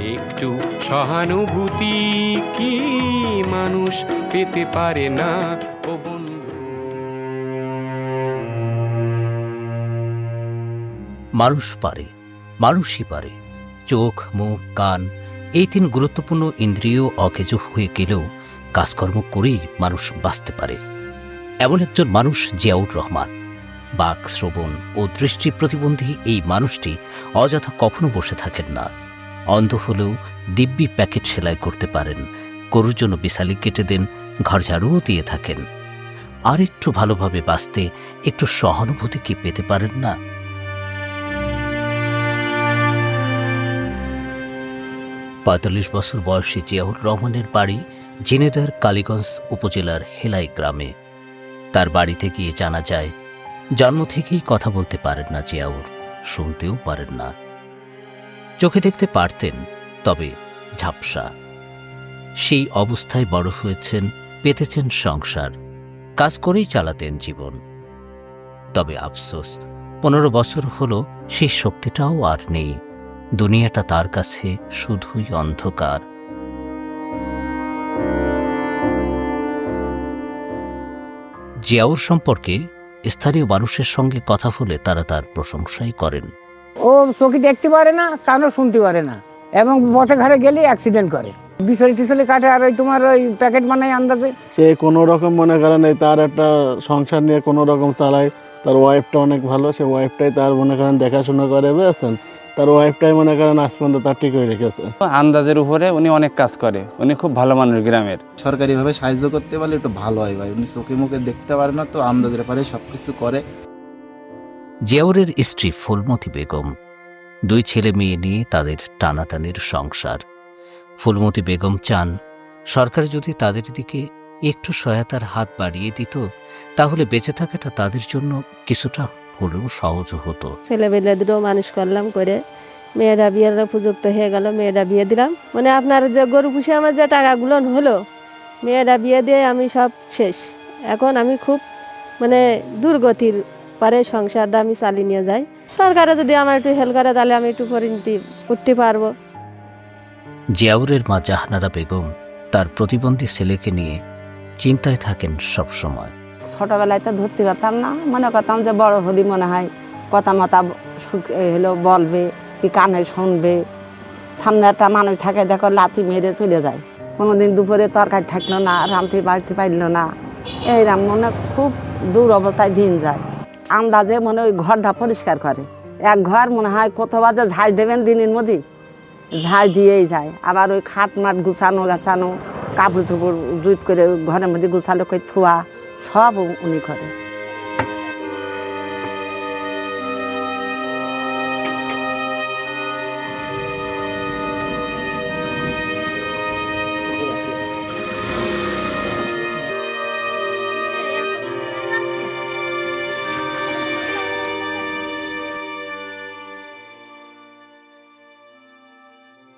একটু সহানুভূতি কি মানুষ পেতে পারে না? ও বন্ধু। মানুষ পারে, মানুষই পারে। চোখ, মুখ, কান, এই তিন গুরুত্বপূর্ণ ইন্দ্রিয় অকেজ হয়ে গেলেও কাজকর্ম করেই মানুষ বাঁচতে পারে। এমন একজন মানুষ জিয়াউর রহমান। বাক, শ্রবণ ও দৃষ্টি প্রতিবন্ধী এই মানুষটি অযথা কখনো বসে থাকেন না। অন্ধ হলেও দিব্যি প্যাকেট সেলাই করতে পারেন। গরুর জন্য বিশালি কেটে দেন, ঘর ঝাড়ুও দিয়ে থাকেন। আর একটু ভালোভাবে বাঁচতে একটু সহানুভূতি কি পেতে পারেন না? পঁয়তাল্লিশ বছর বয়সী জিয়াউর রহমানের বাড়ি জিনেদার কালীগঞ্জ উপজেলার হেলাই গ্রামে। তার বাড়িতে গিয়ে জানা যায়, জন্ম থেকেই কথা বলতে পারেন না জিয়াউর, শুনতেও পারেন না। চোখে দেখতে পারতেন, তবে ঝাপসা। সেই অবস্থায় বড় হয়েছেন, পেতেছেন সংসার, কাজ করেই চালাতেন জীবন। তবে আফসোস, পনেরো বছর হল, সেই শক্তিটাও আর নেই, দুনিয়াটা তার কাছে শুধুই অন্ধকার। জিয়াউর সম্পর্কে স্থানীয় মানুষের সঙ্গে কথা বলে তারা তার প্রশংসাই করেন। ও চোখে দেখতে পারে না কানও শুনতে পারে না এবং পথে ঘাটে গেলে অ্যাক্সিডেন্ট করে। বিছলি টিছলি কাটে আর ওই তোমার ওই প্যাকেট বানায় আন্দাজে। সে কোনো রকম মনে করেন এই তার একটা সংসার নিয়ে কোনো রকম চালায়। তার ওয়াইফটা অনেক ভালো সে ওয়াইফটাই তার মনে করেন দেখাশোনা করে বুঝেছেন? তার ওয়াইফটাই মনে করেন আজ পর্যন্ত তার ঠিক হয়ে রেখেছে। আন্দাজের উপরে উনি অনেক কাজ করে উনি খুব ভালো মানুষ গ্রামের। সরকারিভাবে সাহায্য করতে পারলে একটু ভালো হয় ভাই উনি চোখে মুখে দেখতে পারে না তো আন্দাজের পারে সব কিছু করে। জিয়াউরের স্ত্রী ফুলমতি বেগম, দুই ছেলে মেয়ে নিয়ে তাদের টানাটানির সংসার। ফুলমতি বেগম চান, সরকার যদি তাদের দিকে একটু সহায়তার হাত বাড়িয়ে দিত, তাহলে বেঁচে থাকাটা তাদের জন্য কিছুটা হলেও সহজ হতো। ছেলেবেলে দুটো মানুষ করলাম করে, মেয়েরা বিয়ের উপযুক্ত হয়ে গেল, মেয়েরা বিয়ে দিলাম। মানে আপনার যে গরু পুষে আমার যে টাকাগুলো হলো, মেয়েরা বিয়ে দিয়ে আমি সব শেষ। এখন আমি খুব মানে দুর্গতির পরে সংসারটা আমি চালিয়ে নিয়ে যাই। সরকারে যদি আমার একটু হেল্প করে তাহলে আমি একটু পরিণতি উঠতে পারব। জিয়াউরের মা জাহানারা বেগম তার প্রতিবন্ধী ছেলেকে নিয়ে চিন্তায় থাকেন সবসময় ছোটবেলায় তো ধরতে পারতাম না। মনে করতাম যে বড় হলি মনে হয় কথা মতা হলো বলবে কি কানে শুনবে। সামনে একটা মানুষ থাকে দেখো লাথি মেরে চলে যায়। কোনোদিন দুপুরে তরকারি থাকল না রামতে বাড়তে পারল না। এইরকম মনে খুব দূর অবস্থায় দিন যায়। আন্দাজে মনে ওই ঘরটা পরিষ্কার করে। এক ঘর মনে হয় কোথাও বাজে ঝাড় দেবেন দিনের মধ্যে? ঝাড় দিয়েই যায়। আবার ওই খাট মাট গুছানো, গাছানো, কাপড় চোপড় জুত করে ঘরের মধ্যে গুছালো করে থোয়া, সব উনি করে।